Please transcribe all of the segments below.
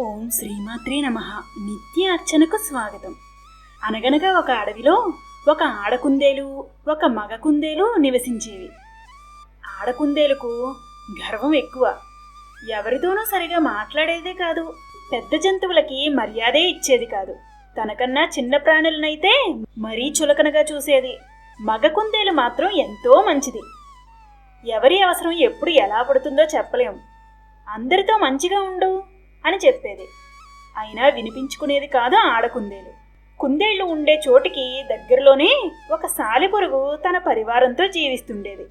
ఓం శ్రీమాత్రే నమ. నిత్య అర్చనకు స్వాగతం. అనగనగా ఒక అడవిలో ఒక ఆడకుందేలు ఒక మగ కుందేలు నివసించేవి. ఆడకుందేలుకు గర్వం ఎక్కువ. ఎవరితోనూ సరిగా మాట్లాడేదే కాదు. పెద్ద జంతువులకి మర్యాదే ఇచ్చేది కాదు. తనకన్నా చిన్న ప్రాణులనైతే మరీ చులకనగా చూసేది. మగ కుందేలు మాత్రం ఎంతో మంచిది. ఎవరి అవసరం ఎప్పుడు ఎలా పడుతుందో చెప్పలేం. అందరితో మంచిగా ఉండు. అని చెప్పేది. అయినా వినిపించుకునేది కాదు ఆడకుందేలు. కుందేళ్ళు ఉండే చోటికి దగ్గరలోనే ఒక సాలిపురుగు తన పరివారంతో జీవిస్తుండేది.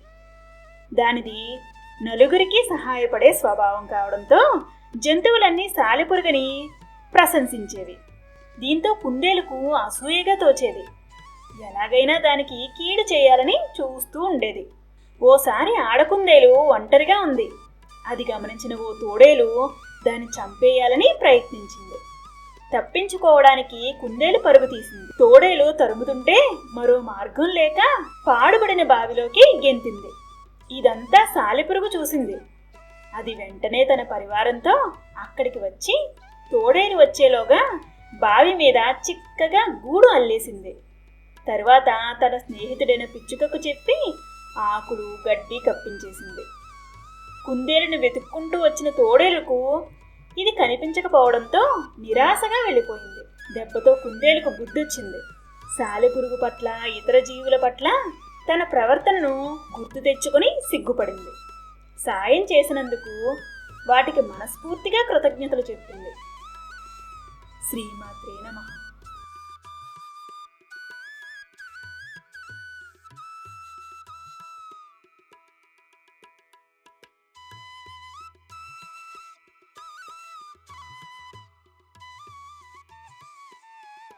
దానిది నలుగురికి సహాయపడే స్వభావం కావడంతో జంతువులన్నీ సాలిపురుగుని ప్రశంసించేవి. దీంతో కుందేలుకు అసూయగా తోచేది. ఎలాగైనా దానికి కీడు చేయాలని చూస్తూ ఉండేది. ఓసారి ఆడకుందేలు ఒంటరిగా ఉంది. అది గమనించిన ఓ తోడేలు దాన్ని చంపేయాలని ప్రయత్నించింది. తప్పించుకోవడానికి కుందేలు పరుగు తీసింది. తోడేలు తరుముతుంటే మరో మార్గం లేక పాడుబడిన బావిలోకి గెంతింది. ఇదంతా సాలిపురుగు చూసింది. అది వెంటనే తన పరివారంతో అక్కడికి వచ్చి తోడేలు వచ్చేలోగా బావి మీద చిక్కగా గూడు అల్లేసింది. తర్వాత తన స్నేహితుడైన పిచ్చుకకు చెప్పి ఆకులు గడ్డి కప్పించేసింది. కుందేలుని వెతుక్కుంటూ వచ్చిన తోడేలుకు ఇది కనిపించకపోవడంతో నిరాశగా వెళ్ళిపోయింది. దెబ్బతో కుందేలుకు బుద్ధొచ్చింది సాలెపురుగు పట్ల ఇతర జీవుల పట్ల తన ప్రవర్తనను గుర్తు తెచ్చుకొని సిగ్గుపడింది. సాయం చేసినందుకు వాటికి మనస్ఫూర్తిగా కృతజ్ఞతలు చెప్పింది. శ్రీమాత్రే నమః.